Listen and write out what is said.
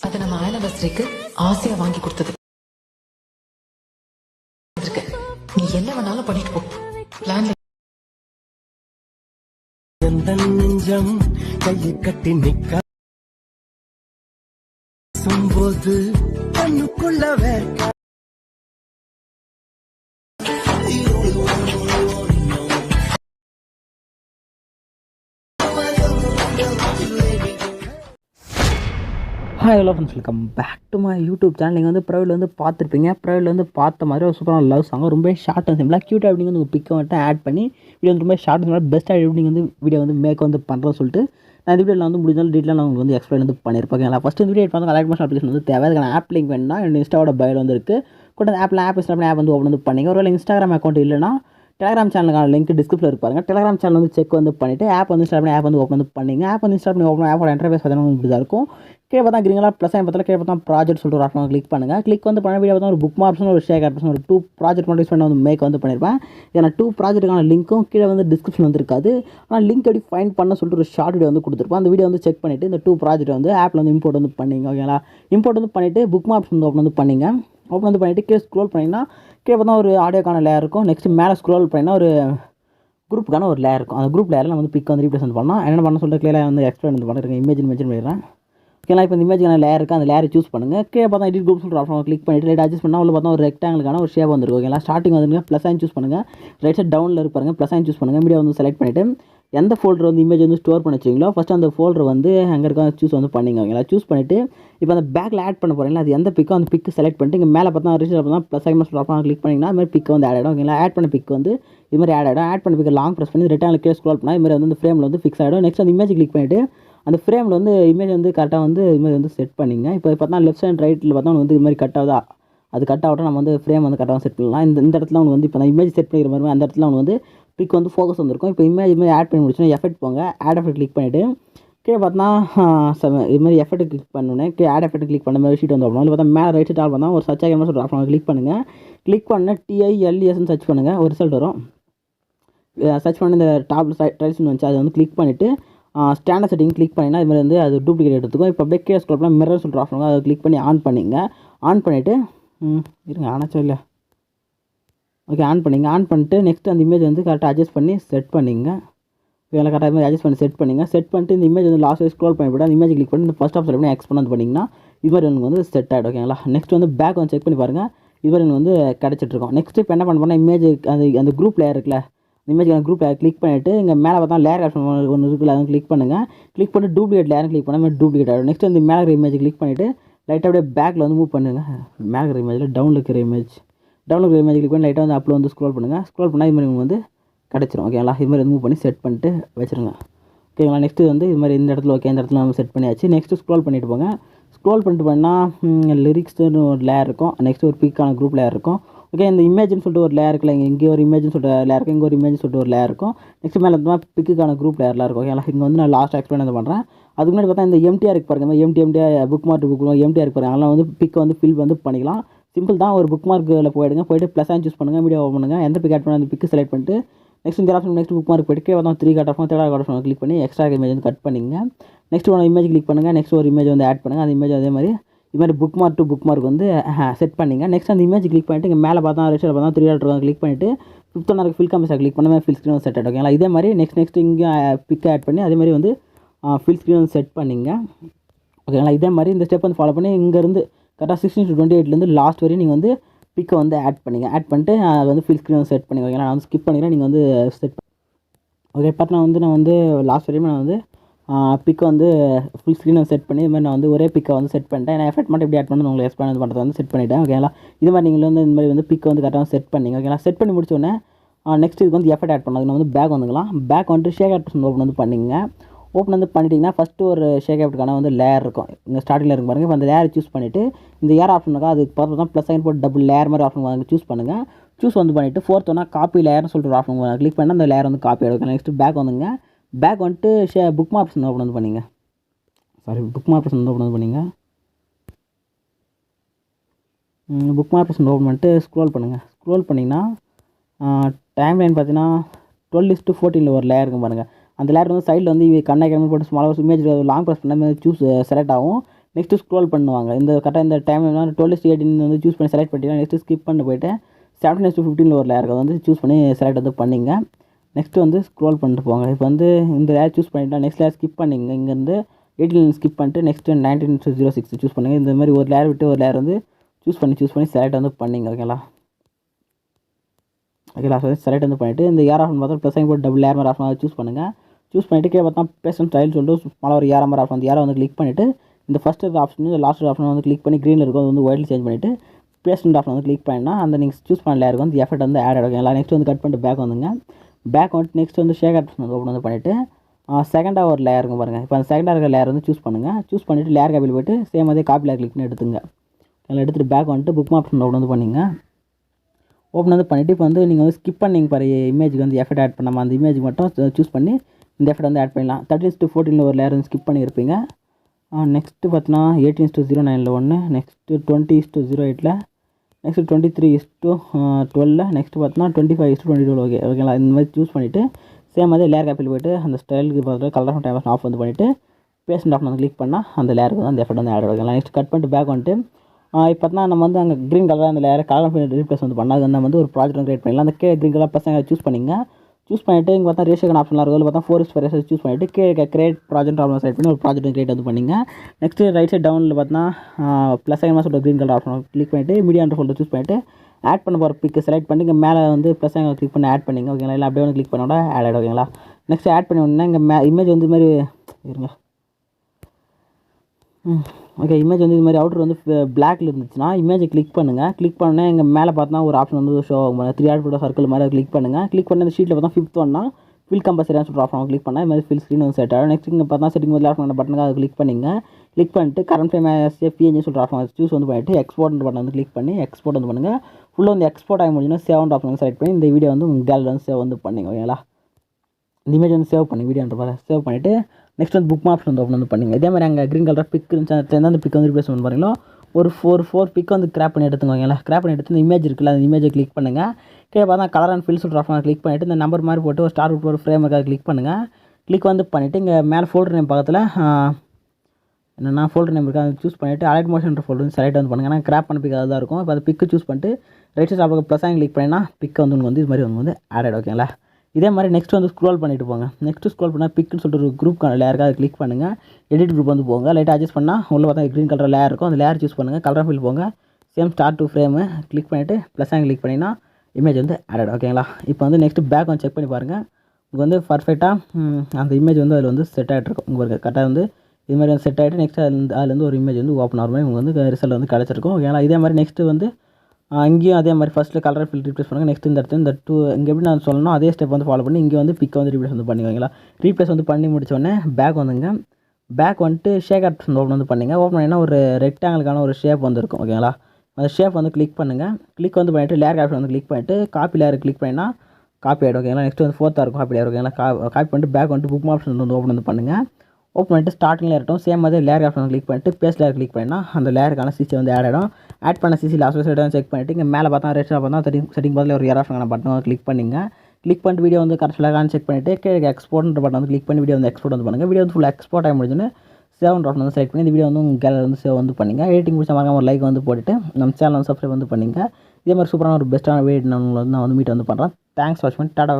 அது நம்ம ஆனிவர்சரிக்கு ஆசையா வாங்கி கொடுத்தது. நீ என்ன வேணாலும் பண்ணிட்டு போ. பிளான்ல நெஞ்சம் கையை கட்டி நிக்க போது கண்ணுக்குள்ள வேர்க்க hi hello friends welcome back to my YouTube channel நீங்கள் வந்து ப்ரைவில் வந்து பார்த்துருப்பீங்க. ப்ரைவில் வந்து பார்த்த மாதிரி ஒரு சூப்பரான லவ் சாங் ரொம்ப ஷார்ட் அண்ட் சிம்பிளாக க்யூட் அப்படிங்க வந்து உங்கள் பிக்கை மட்டும் ஆட் பண்ணி வீடியோ வந்து ரொம்ப ஷார்ட் அண்ட் பெஸ்ட்டாக எப்படி வந்து வீடியோ வந்து மேக் வந்து பண்ணுறோம் சொல்லிட்டு நான் இந்த வீடியோவில் வந்து முடிஞ்சாலும் டீட்டெயில் நான் உங்களுக்கு வந்து எக்ஸ்பிளைன் வந்து பண்ணியிருப்பேன் நான் ஃபஸ்ட்டு இந்த வீடியோ பார்த்து கலெக்ட் அப்ளிகேஷன் வந்து தேவை. அதுக்கான ஆப் லிங்க் வேணும்னா என்னோட இன்ஸ்டாவோட பயில் வந்து இருக்குது கூட அந்த ஆப்பில் ஆப் இன்ஸ்டா பண்ணி ஆப் வந்து ஓப்பன் வந்து பண்ணிங்க ஒருவேளை இன்ஸ்டாகிராம் அக்கௌண்ட் இல்லைனா டெலிகிராம் சேனலுக்கான லிங்க் டிஸ்கிரிப்ஷனில் இருப்பாருங்க டெலிகிராம் சேனல் வந்து செக் வந்து பண்ணிவிட்டு ஆப் வந்து இன்ஸ்டால் பண்ணி ஆப் வந்து ஓப்பன் வந்து பண்ணிங்க. ஆப் வந்து இன்ஸ்டால் பண்ணி ஓப்பன் ஆப்போட இன்டர்ஃபேஸ் பார்த்தீங்கன்னா இப்படி தான் இருக்கும். கீழே பார்த்தா கிரீங்களா ப்ளஸ் ஆகி பார்த்தா கீழே பார்த்தா ப்ராஜெக்ட் சொல்லிட்டு ஒரு ஆப்ஷன் கிளிக் பண்ணுங்கள் கிளிக் வந்து பண்ண வீடியோ பார்த்தா ஒரு புக் மார்க்ஸ் ஒரு ஷேக் ஆப்ஷன் ஒரு டூ ப்ராஜெக்ட் மட்டும் யூஸ் வந்து மேக் வந்து பண்ணியிருப்பேன் ஏன்னா டூ ப்ராஜெக்ட்டுக்கான லிங்க்கும் கீழே வந்து டிஸ்கிரிப்ஷன் வந்து இருக்காது. ஆனால் லிங்க் எப்படி ஃபைண்ட் பண்ண சொல்லிட்டு ஒரு ஷார்ட் வீடியோ வந்து கொடுத்துருப்போம் அந்த வீடியோ வந்து செக் பண்ணிவிட்டு இந்த டூ ப்ராஜெக்ட் வந்து ஆப்பில் வந்து இம்போர்ட் வந்து பண்ணிங்க ஓகேங்களா இம்போர்ட் வந்து பண்ணிவிட்டு புக் மார்க்ஸ் வந்து ஓப்பன் வந்து பண்ணிங்க. ஓப்பன் வந்து பண்ணிவிட்டு கீழே ஸ்க்ரோல் பண்ணிங்கன்னா கீழே பார்த்தா ஒரு ஆடியோக்கான லேயர் இருக்கும். நெக்ஸ்ட்டு மேலே ஸ்க்ரோல் பண்ணிங்கன்னா ஒரு குரூப்புக்கான ஒரு லேயர் இருக்கும். அந்த குரூப் லேயரில் நம்ம வந்து பிக் வந்து ரீப்ளேஸ் வந்து பண்ணலாம் என்ன பண்ண சொல்லிட்டு கிளியராக வந்து எக்ஸ்பிளைன் வந்து பண்ணுறேன் இமேஜ் மென்ஷன் பண்ணிடுறேன். ஓகேங்களா இப்போ இந்த இமேஜ்க்கான லேயர் இருக்குது அந்த லேயர் சூஸ் பண்ணுங்கள் கீழே பார்த்தா எடிட் குரூப் சொல்கிற ஆப்ஷன் கிளிக் பண்ணிட்டு ரைட் அட்ஜஸ்ட் பண்ணால் உள்ள பார்த்தா ஒரு ரெக்டாங்கிளுக்கான ஒரு ஷேப் வந்துருக்கும். ஓகேங்களா ஸ்டார்டிங் வந்துருங்க. ப்ளஸ் ஆயின் சூஸ் பண்ணுங்கள் ரைட் சைட் டவுனில் இருப்பாருங்க ப்ளஸ் ஆயின் சூஸ் பண்ணுங்கள் மீடியா வந்து செலக்ட் பண்ணிவிட்டு எந்த ஃபோல்டர் வந்து இமேஜ் வந்து ஸ்டோர் பண்ணி வச்சிங்களோ ஃபஸ்ட்டு அந்த ஃபோல்டர் வந்து அங்கே இருக்க சூஸ் வந்து பண்ணிங்க ஓகேங்களா சூஸ் பண்ணிவிட்டு இப்போ அந்த பேக்கில் ஆட் பண்ண போகிறீங்களா அது எந்த பிக்கோ அந்த பிக்கு செலக்ட் பண்ணிட்டு இங்கே மேலே பார்த்தா ரிஜிஸ்டர் பார்த்தா ப்ளஸ் ஆகி ப்ராப்ளம் கிளிக் பண்ணிங்கன்னா அது மாதிரி பிக் வந்து ஆட் ஆகிடும் ஓகேங்களா ஆட் பண்ண பிக் வந்து இது மாதிரி ஆட் ஆகிடும் ஆட் பண்ண பிக் லாங் ப்ரெஸ் பண்ணி ரிட்டர்ன் கீழே ஸ்க்ரோல் பண்ணால் இது மாதிரி வந்து அந்த ஃப்ரேமில் வந்து ஃபிக்ஸ் ஆகிடும் நெக்ஸ்ட் அந்த இமேஜ் கிளிக் பண்ணிவிட்டு அந்த ஃப்ரேமில் வந்து இமேஜ் வந்து கரெக்டாக வந்து இமேஜ் வந்து செட் பண்ணிங்க. இப்போ பார்த்தா லெஃப்ட் சைட் ரைட்டில் பார்த்தா வந்து இது மாதிரி கட் ஆகுதா? அது கட் ஆகட்டும் நம்ம வந்து ஃப்ரேம் வந்து கரெக்டாக செட் பண்ணலாம். இந்த இந்த இடத்துல அவங்க வந்து இப்போ நான் இமேஜ் செட் பண்ணிக்கிற மாதிரி அந்த இடத்துல அவங்க வந்து பிக் வந்து ஃபோக்கஸ் வந்திருக்கும். இப்போ இமேஜ் மாதிரி ஆட் பண்ணி முடிச்சுன்னா எஃபெக்ட் போங்க. ஆட் எஃபெக்ட் கிளிக் பண்ணிவிட்டு கீழே பார்த்தா இது மாதிரி எஃபெக்ட் கிளிக் பண்ணோன்னே கீழே ஆட் எஃபெக்ட் கிளிக் பண்ண மாதிரி ஷீட் வந்து இல்லை பார்த்தா மேலே ரைட் சைட் ஆல் பண்ணால் ஒரு சர்ச் ஆகிற மாதிரி சொல்கிற ஆஃப் கிளிக் பண்ணுங்கள் கிளிக் பண்ண டிஐஎல்இஎஸ்ன்னு சர்ச் பண்ணுங்கள் ஒரு ரிசல்ட் வரும். சர்ச் பண்ணி இந்த டாப் டைல்ஸ் வந்துச்சு. அதை வந்து கிளிக் பண்ணிவிட்டு ஸ்டாண்டர்ட் செட்டிங் கிளிக் பண்ணிங்கன்னா இது மாதிரி வந்து அது டூப்ளிகேட் எடுத்துக்கும். இப்போ அப்படியே கீழே ஸ்க்ரோல் பண்ணால் மிரர் சொல்கிற ஆப்ஷன் அதை கிளிக் பண்ணி ஆன் பண்ணிங்க. ஆன் பண்ணிவிட்டு இருங்க ஆனாச்சா இல்லை ஓகே ஆன் பண்ணிங்க. ஆன் பண்ணிட்டு நெக்ஸ்ட் அந்த இமேஜ் வந்து கரெக்டாக அட்ஜஸ்ட் பண்ணி செட் பண்ணிங்க. இதில் கரெக்டாக மாதிரி அட்ஜஸ்ட் பண்ணி செட் பண்ணிங்க. செட் பண்ணிட்டு இந்த இமேஜ் வந்து லாஸ்ட் ஸ்க்ரோல் பண்ணிவிட்டு அந்த இமேஜ் கிளிக் பண்ணி இந்த ஃபஸ்ட் ஆஃப் எப்படி பண்ணி வந்து பண்ணிங்கன்னா இது மாதிரி எனக்கு வந்து செட் ஆகிடும் ஓகேங்களா நெக்ஸ்ட் வந்து பேக் வந்து செக் பண்ணி பாருங்கள் இது மாதிரி எனக்கு வந்து கிடச்சிட்ருக்கோம் நெக்ஸ்ட் இப்போ என்ன பண்ண போனால் இமேஜ் அந்த அந்த குரூப் லேயர் இருக்குல்ல இமேஜ் குரூப் லேயர் கிளிக் பண்ணிவிட்டு இங்கே மேலே பார்த்தா லேயர் ஆப்ஷன் ஒன்று இருக்குல்ல அதுவும் கிளிக் பண்ணுங்கள் கிளிக் பண்ணி டூப்ளிகேட் லேயர் கிளிக் பண்ணால் டூப்ளிகேட் ஆகிடும் நெக்ஸ்ட் வந்து மேலே இருக்கிற இமேஜ் கிளிக் பண்ணிவிட்டு லைட்டாக அப்படியே பேக்கில் வந்து மூவ் பண்ணுங்கள் மேலே இருக்கிற இமேஜில் டவுனில் இருக்கிற இமேஜ் டவுன்லோட் இருக்கிற இமேஜ் கிளிக் பண்ணி லைட்டாக வந்து அப்பில் வந்து ஸ்க்ரோல் பண்ணுங்கள் ஸ்க்ரோல் பண்ணால் இது மாதிரி உங்களுக்கு வந்து கிடச்சிரும். ஓகேங்களா இது மாதிரி மூவ் பண்ணி செட் பண்ணிட்டு வச்சுருங்க. ஓகேங்களா நெக்ஸ்ட்டு வந்து இது மாதிரி இந்த இடத்துல ஓகே இந்த இடத்துல நம்ம செட் பண்ணியாச்சு. நெக்ஸ்ட்டு ஸ்க்ரோல் பண்ணிட்டு போங்க. ஸ்க்ரோல் பண்ணிட்டு போனால் லிரிக்ஸ்னு ஒரு லேயர் இருக்கும். நெக்ஸ்ட் ஒரு பிக்கான குரூப் லேயர் இருக்கும். ஓகே இந்த இமேஜ்னு சொல்லிட்டு ஒரு லேயர் இருக்குல்ல இங்கே இங்கே ஒரு இமேஜ்னு சொல்லிட்டு லேயர் இருக்கும். இங்கே ஒரு இமேஜ் சொல்லிட்டு ஒரு லேயர் இருக்கும். நெக்ஸ்ட் மேலே பார்த்தா பிக்குக்கான குரூப் லேயர்லாம் இருக்கும். ஓகேங்களா இங்கே வந்து நான் லாஸ்ட் எக்ஸ்பிளைன் வந்து பண்ணுறேன் அதுக்கு முன்னாடி பார்த்தா இந்த எம்டிஆர் இருக்கு பாருங்க. MT MTR bookmark book MTR இருக்கு பாருங்க. அதெல்லாம் வந்து பிக் வந்து ஃபில் வந்து பண்ணிக்கலாம். சிம்பிள் தான் ஒரு புக் மார்க்கில் போயிடுங்க போயிட்டு ப்ளஸ் ஆன் சூஸ் பண்ணுங்கள் வீடியோ ஓப்பன் பண்ணுங்கள் எந்த பிக் ஆட் பண்ண அந்த பிக்கு செலக்ட் பண்ணிட்டு நெக்ஸ்ட் இந்த ஆப்ஷன் நெக்ஸ்ட் புக் மார்க் போயிட்டு வந்தால் வந்து three cut off third off click பண்ணி எக்ஸ்ட்ரா இமேஜ் வந்து கட் பண்ணிங்க. நெக்ஸ்ட் ஒரு இமேஜ் கிளிக் பண்ணுங்கள் நெக்ஸ்ட் ஒரு இமேஜ் வந்து ஆட் பண்ணுங்கள் அந்த இமேஜ் அதே மாதிரி இது மாதிரி bookmark to bookmark வந்து செட் பண்ணிங்க. நெக்ஸ்ட் அந்த இமேஜ் கிளிக் பண்ணிட்டு இங்கே மேலே பார்த்தா ரைட் பார்த்தா த்ரீ ஆர்டர் இருக்கும் கிளிக் பண்ணிட்டு ஃபிஃப்த் ஒன் ஃபில் கம்பஸாக கிளிக் பண்ண ஃபில் ஸ்க்ரீன் செட் ஆகிடும் ஓகேங்களா? இதே மாதிரி நெக்ஸ்ட் நெக்ஸ்ட் இங்கே பிக் ஆட் பண்ணி அதே மாதிரி வந்து ஃபில் ஸ்க்ரீன் வந்து செட் பண்ணிங்க. ஓகேங்களா? இதே மாதிரி இந்த ஸ்டெப் வந்து ஃபாலோ பண்ணி இங்கேருந்து கரெக்டாக சிக்ஸ்டீன் டு டுவெண்ட்டி எயிட்லேருந்து லாஸ்ட் வரையும் நீங்கள் வந்து பிக்கை வந்து ஆட் பண்ணிங்க. ஆட் பண்ணிட்டு அது வந்து ஃபில் ஸ்க்ரீன் செட் பண்ணி ஓகேங்களா நான் வந்து ஸ்கிப் பண்ணிக்கிறேன் நீங்கள் வந்து செட் ஓகே பார்த்து நான் வந்து நான் வந்து லாஸ்ட் வரையும் நான் வந்து பிக்கை வந்து ஃபுல் ஸ்க்ரீனை செட் பண்ணி இது மாதிரி நான் வந்து ஒரே பிக்கை வந்து செட் பண்ணிட்டேன். நான் எஃபெக்ட் மட்டும் எப்படி ஆட் பண்ணணும் உங்களுக்கு எக்ஸ்பிளைன் பண்ணுறது வந்து செட் பண்ணிட்டேன். ஓகேங்களா இது மாதிரி நீங்கள் வந்து இந்த மாதிரி வந்து பிக்கை வந்து கரெக்டாக செட் பண்ணிங்க. ஓகேங்களா செட் பண்ணி முடிச்சோடனே நெக்ஸ்ட் இதுக்கு வந்து எஃபெக்ட் ஆட் பண்ணலாம் வந்து பேக் வந்துக்கலாம். பேக் வந்துட்டு ஷேக் ஆட் ஓப்பன் வந்து பண்ணிங்க ஓப்பன் வந்து பண்ணிட்டீங்கன்னா ஃபஸ்ட்டு ஒரு ஷேக்அப்டுக்கான வந்து லேயர் இருக்கும். இங்கே ஸ்டார்டிங்கில் இருக்கும் பாருங்கள் இப்போ அந்த லேயர் சூஸ் பண்ணிவிட்டு இந்த ஏர் ஆப்ஷன் இருக்கா அதுக்கு பார்த்து தான் ப்ளஸ் சைன் போட்டு டபுள் லேயர் மாதிரி ஆப்ஷன் வாங்க சூஸ் பண்ணுங்கள் சூஸ் வந்து பண்ணிவிட்டு ஃபோர்த் ஒன்றா காப்பி லேயர்னு சொல்லிட்டு ஒரு ஆப்ஷன் கிளிக் பண்ணால் அந்த லேயர் வந்து காப்பி எடுக்கும் நெக்ஸ்ட்டு பேக் வந்துங்க. பேக் வந்துட்டு ஷே புக் ஆப்ஷன் ஓப்பன் வந்து பண்ணிங்க. சாரி புக் மார்க்ஸ் வந்து ஓப்பன் வந்து பண்ணிங்க. புக் ஆப்ஷன் ஓப்பன் பண்ணிட்டு ஸ்க்ரோல் பண்ணுங்கள் ஸ்க்ரோல் பண்ணிங்கன்னா டைம் லைன் பார்த்தீங்கன்னா டுவெல் இஸ்ட்டு ஃபோர்டீனில் ஒரு லேயர் இருக்கும் பாருங்கள் அந்த லேயர் வந்து சைடில் வந்து கண்ணை கிளம்பி போட்டு ஸ்மாலாக இமேஜ் லாங் ப்ரெஸ் பண்ண சூஸ் செலக்ட் ஆகும். நெக்ஸ்ட்டு ஸ்க்ரோல் பண்ணுவாங்க. இந்த கரெக்டாக இந்த time twelve is to eighteen வந்து சூஸ் பண்ணி செலக்ட் பண்ணிட்டு நெக்ஸ்ட்டு ஸ்கிப் பண்ணி போயிட்டு செவன்டீன் இஸ்ட்டு ஃபிஃப்டின் ஒரு லேயர் வந்து சூஸ் பண்ணி செலக்ட் வந்து பண்ணிங்க. நெக்ஸ்ட்டு வந்து ஸ்க்ரோல் பண்ணிட்டு போங்க. இப்போ வந்து இந்த லேயர் சூஸ் பண்ணிட்டா நெக்ஸ்ட் லேயர் ஸ்கிப் பண்ணிங்க. இங்கேருந்து எயிட்டீன் ஸ்கிப் பண்ணிட்டு next nineteen zero six choose பண்ணுங்கள் இந்த மாதிரி ஒரு லேயர் விட்டு ஒரு லேயர் வந்து சூஸ் பண்ணி சூஸ் பண்ணி செலக்ட் வந்து பண்ணிங்க. ஓகேங்களா ஓகேங்களா செலக்ட் வந்து பண்ணிவிட்டு இந்த ஏர் ஆஃப் பார்த்தா ப்ளஸ் போட்டு டபுள் ஏர் ஆஃப் சூஸ் பண்ணுங்கள் சூஸ் பண்ணிவிட்டு கீழே பார்த்தா பேசன் ஸ்டைல் சொல்லிட்டு ஸ்மாலாக ஒரு ஏர் ஆஃப் அந்த ஏற வந்து கிளிக் பண்ணிவிட்டு இந்த ஃபஸ்ட் ஆப்ஷன் இந்த லாஸ்ட் ஆப்ஷன் வந்து கிளிக் பண்ணி க்ரீனில் இருக்கும் அது வந்து ஒயிட்டில் சேஞ்ச் பண்ணிவிட்டு பேஸ்ட் ஆப்ஷன் வந்து கிளிக் பண்ணினா அந்த நீங்கள் சூஸ் பண்ண லேயருக்கு வந்து எஃபெக்ட் வந்து ஆட் ஆகும். எல்லாம் நெக்ஸ்ட் வந்து கட் பண்ணிட்டு பேக் வந்துங்க பேக் வந்துட்டு நெக்ஸ்ட் வந்து ஷேக் ஆப்ஷன் வந்து ஓப்பன் வந்து பண்ணிவிட்டு செகண்டாக ஒரு லேயர் இருக்கும் பாருங்கள் இப்போ அந்த செகண்டாக இருக்கிற லேயர் வந்து சூஸ் பண்ணுங்கள் சூஸ் பண்ணிவிட்டு லேயர் காப்பியில் போய்ட்டு சேம் அதே காப்பி லேயர் கிளிக் பண்ணி எடுத்துங்க. அதில் எடுத்துகிட்டு பேக் வந்துட்டு புக் ஆப்ஷன் ஓப்பன் வந்து பண்ணிங்க. ஓப்பன் வந்து பண்ணிவிட்டு இப்போ வந்து நீங்கள் வந்து ஸ்கிப் பண்ணிங்க பாரு இமேஜுக்கு வந்து எஃபெக்ட் ஆட் பண்ணாமல் அந்த இமேஜ் மட்டும் சூஸ் பண்ணி இந்த எஃபர்ட் வந்து ஆட் பண்ணலாம் தேர்ட்டின் டு ஃபோர்டீனில் ஒரு லேயர் வந்து ஸ்கிப் பண்ணியிருப்பீங்க. நெக்ஸ்ட்டு பார்த்தீங்கன்னா எயிட்டீன்ஸ் டு ஜீரோ நைனில் ஒன்று next twenty is two zero எயிட்டில் next twenty three is two டுவெலில் next பார்த்தீங்கன்னா twenty five is twenty two okay ஓகேங்களா இந்த மாதிரி சூஸ் பண்ணிவிட்டு சேம் அதே லேயர் காப்பில் போய்ட்டு அந்த ஸ்டைலுக்கு பார்த்துட்டு கலர் ஆஃப் டைம் ஆஃப் வந்து பண்ணிவிட்டு பேஸ்ட் ஆஃப் வந்து கிளிக் பண்ணால் அந்த லேயருக்கு வந்து அந்த எஃபர்ட் வந்து ஆட் ஆகும் நெக்ஸ்ட் கட் பண்ணிட்டு பேக் வந்துட்டு இப்போ தான் நம்ம வந்து அங்கே க்ரீன் கலர் அந்த லேயர் கலர் ரீப்ளேஸ் வந்து பண்ணால் அது நம்ம வந்து ஒரு ப்ராஜெக்ட் வந்து கிரியேட் பண்ணிடலாம். அந்த கே க்ரீன் கலர் பசங்க சூஸ் பண்ணிங்க சூஸ் பண்ணிவிட்டு இங்கே பார்த்தா ரேஷன் ஆப்ஷன்லாம் இருக்கும் பார்த்தா ஃபோர் இஸ் ரேஷன் சூஸ் பண்ணிவிட்டு K create project option select பண்ணி ஒரு ப்ராஜெக்ட் கிரியேட் வந்து பண்ணிங்க. நெக்ஸ்ட்டு ரைட் சைட் டவுனில் பார்த்தா ப்ளஸ் ஐமா சொல்கிற க்ரீன் கலர் ஆப்ஷன் கிளிக் பண்ணிவிட்டு மீடியா ஃபோல்டர் சூஸ் பண்ணிவிட்டு ஆட் பண்ண போகிற பிக்கு செலக்ட் பண்ணி இங்கே மேலே வந்து ப்ளஸ் ஐமா கிளிக் பண்ணி ஆட் பண்ணிங்க. ஓகேங்களா இல்லை அப்படியே வந்து கிளிக் பண்ணோட ஆட் ஆகிடும் ஓகேங்களா நெக்ஸ்ட் ஆட் பண்ணி உடனே இங்கே மே இமேஜ் வந்து இது மாதிரி இருங்க. ஓகே இமேஜ் வந்து இது மாதிரி அவுட்ரு வந்து பிளாக்ல இருந்துச்சுன்னா இமேஜை கிளிக் பண்ணுங்கள் கிளிக் பண்ணேன் எங்கள் மேலே பார்த்தா ஒரு ஆப்ஷன் வந்து ஷோ ஆகும் த்ரீ ஆட் ஃபோட்டோ சர்க்கிள் மாதிரி கிளிக் பண்ணுங்கள் கிளிக் பண்ணி அந்த ஷீட்டில் பார்த்தா ஃபிஃப்த் ஒன்னா ஃபில் கம்பல்சரியாக சொல்கிற ஆஃப் கிளிக் பண்ணால் இது மாதிரி ஃபில் ஸ்க்ரீன் வந்து செட் ஆகும். நெக்ஸ்ட் இங்கே பார்த்தா செட்டிங் வந்து பண்ண பட்டனுக்கு அதை கிளிக் பண்ணிங்க. கிளிக் பண்ணிட்டு கரண்ட் ஃபேம் பிஎன்ஜி சொல்லிட்டு ஆஃப் சூஸ் வந்து பண்ணிட்டு எக்ஸ்போர்ட் பட்டன் வந்து கிளிக் பண்ணி எக்ஸ்போர்ட் வந்து பண்ணுங்கள் ஃபுல்லாக வந்து எக்ஸ்போர்ட் ஆகி முடிஞ்சுன்னா சேவ் வந்து செலக்ட் பண்ணி இந்த வீடியோ வந்து உங்கள் கேலரி வந்து சேவ் வந்து பண்ணிங்க ஓகேங்களா இந்த இமேஜ் வந்து சேவ் பண்ணி வீடியோன்ற பாரு சேவ் பண்ணிவிட்டு நெக்ஸ்ட் வந்து புக் மாப்ஸ் வந்து ஓப்பன் வந்து பண்ணுங்கள் இதே மாதிரி அங்கே க்ரீன் கலர் பிக் இருந்துச்சு அந்த அந்த பிக் வந்து ரிப்ளேஸ் பண்ணி பாருங்களோ ஒரு ஃபோர் ஃபோர் பிக் வந்து கிராப் பண்ணி எடுத்துக்கோங்களா கிராப் பண்ணி எடுத்து இந்த இமேஜ் இருக்குல்ல அந்த இமேஜை கிளிக் பண்ணுங்கள் கீழே பார்த்தா கலர் அண்ட் ஃபில் சொல்கிற ஆப்ஷன் கிளிக் பண்ணிவிட்டு இந்த நம்பர் மாதிரி போட்டு ஒரு ஸ்டார் விட்டு ஒரு ஃப்ரேம் இருக்காது கிளிக் பண்ணுங்கள் கிளிக் வந்து பண்ணிவிட்டு இங்கே மேலே ஃபோல்டர் நேம் பக்கத்தில் என்னென்னா ஃபோல்டர் நேம் இருக்குது அதை சூஸ் பண்ணிவிட்டு அலைட் மோஷன் ஃபோல்டர் வந்து செலக்ட் வந்து பண்ணுங்கள் ஏன்னா கிராப் பண்ண பிக் அதாக இருக்கும். இப்போ அந்த பிக்கு சூஸ் பண்ணிட்டு ரைட் சைட் ஆப்க்கு ப்ளஸ் ஆங்க கிளிக் பண்ணினா பிக் வந்து உங்களுக்கு வந்து இது மாதிரி வந்து ஆட் ஆகிடும் ஓகேங்களா இதே மாதிரி நெக்ஸ்ட் வந்து ஸ்க்ரோல் பண்ணிட்டு போங்க. நெக்ஸ்ட் ஸ்க்ரோல் பண்ணால் பிக்னு சொல்லிட்டு ஒரு குரூப் லேயருக்கு அதை கிளிக் பண்ணுங்கள் எடிட் குரூப் வந்து போங்க. லைட்டாக அட்ஜஸ்ட் பண்ணால் உள்ள பார்த்தா க்ரீன் கலர் லேயர் இருக்கும். அந்த லேயர் சூஸ் பண்ணுங்கள் கலர் ஃபில் போங்க. Same start to frame click பண்ணிவிட்டு ப்ளஸ் ஆங்க கிளிக் பண்ணினா இமேஜ் வந்து ஆடட் ஓகேங்களா இப்போ வந்து நெக்ஸ்ட் பேக் வந்து செக் பண்ணி பாருங்கள் உங்களுக்கு வந்து பர்ஃபெக்டாக அந்த இமேஜ் வந்து அதில் வந்து செட் ஆகிட்டு இருக்கும். உங்களுக்கு கரெக்டாக வந்து இது மாதிரி வந்து செட் ஆகிட்டு நெக்ஸ்ட் அதுலேருந்து அதுலேருந்து ஒரு இமேஜ் வந்து ஓப்பன் ஆகிற மாதிரி உங்களுக்கு வந்து ரிசல்ட் வந்து கிடச்சிருக்கும். ஓகேங்களா இதே மாதிரி நெக்ஸ்ட்டு வந்து அங்கேயும் அதே மாதிரி ஃபஸ்ட்டு கலர் ஃபில் ரீப்ளேஸ் பண்ணுங்கள் நெக்ஸ்ட் இந்த இடத்துல இந்த டூ இங்கே எப்படி நான் சொல்லணும் அதே ஸ்டெப் வந்து ஃபாலோ பண்ணி இங்கே வந்து பிக்கை வந்து ரீப்ளேஸ் வந்து பண்ணிக்கோங்களா ரீப்ளேஸ் வந்து பண்ணி முடிச்சோடனே பேக் வந்துங்க. பேக் வந்துட்டு ஷேக் ஆப்ஷன் ஓப்பன் வந்து பண்ணிங்க. ஓப்பன் பண்ணிங்கன்னா ஒரு ரெக்டாங்கிளுக்கான ஒரு ஷேப் வந்துருக்கும் ஓகேங்களா? அந்த ஷேப் வந்து கிளிக் பண்ணுங்கள் கிளிக் வந்து பண்ணிவிட்டு லேயர் ஆப்ஷன் வந்து கிளிக் பண்ணிவிட்டு காப்பி லேர் கிளிக் பண்ணினா காப்பி ஆகிடும் ஓகேங்களா? நெக்ஸ்ட் வந்து ஃபோர்த்தாக இருக்கும் காப்பி ஆகிடும் ஓகேங்களா? கா காப்பி பண்ணிட்டு பேக் வந்துட்டு புக் ஆப்ஷன் வந்து ஓப்பன் வந்து பண்ணுங்கள் ஓப்பன் பண்ணிட்டு ஸ்டார்டிங்கில் இருக்கட்டும் சேம் மாதிரி லேயர் ஆப்ஷன் கிளிக் பண்ணிட்டு பேஸ் லேயர் கிளிக் பண்ணினா அந்த லேயருக்கான சிசி வந்து ஆட் ஆகிடும் ஆட் பண்ண சிசி லாஸ்ட் சைடு செக் பண்ணிவிட்டு இங்கே மேலே பார்த்தா ரெஸ்ட் பார்த்தா செட்டிங் செட்டிங் பதில் ஒரு ஏர் ஆப்ஷன் பட்டன் கிளிக் பண்ணிங்க. கிளிக் பண்ணிட்டு வீடியோ வந்து கரெக்டாக செக் பண்ணிவிட்டு கீழே எக்ஸ்போர்ட்ன்ற பட்டன் வந்து கிளிக் பண்ணி வீடியோ வந்து எக்ஸ்போர்ட் வந்து பண்ணுங்கள் வீடியோ வந்து ஃபுல் எக்ஸ்போர்ட் ஆகி முடிஞ்சுன்னு சேவன் ஆப்ஷன் வந்து செலக்ட் பண்ணி இந்த வீடியோ வந்து உங்கள் கேலரி வந்து சேவ் வந்து பண்ணுங்கள் எடிட்டிங் பிடிச்ச மாதிரி ஒரு லைக் வந்து போட்டுட்டு நம்ம சேனல் வந்து சப்ஸ்கிரைப் வந்து பண்ணிங்க. இதே மாதிரி சூப்பரான ஒரு பெஸ்ட்டான வீடியோ நான் வந்து நான் வந்து மீட் வந்து பண்ணுறேன் தேங்க்ஸ் வாட்ச் பண்ணி டாடா